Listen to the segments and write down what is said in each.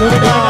આ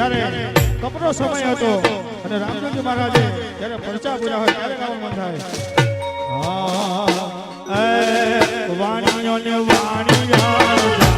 જ્યારે કપરો સમય હતો અને રામચંદ્ર મહારાજે જ્યારે પરચા પૂજા હોય ત્યારે ગાવાનું મન થાય વાણીઓ ને વાણીઓ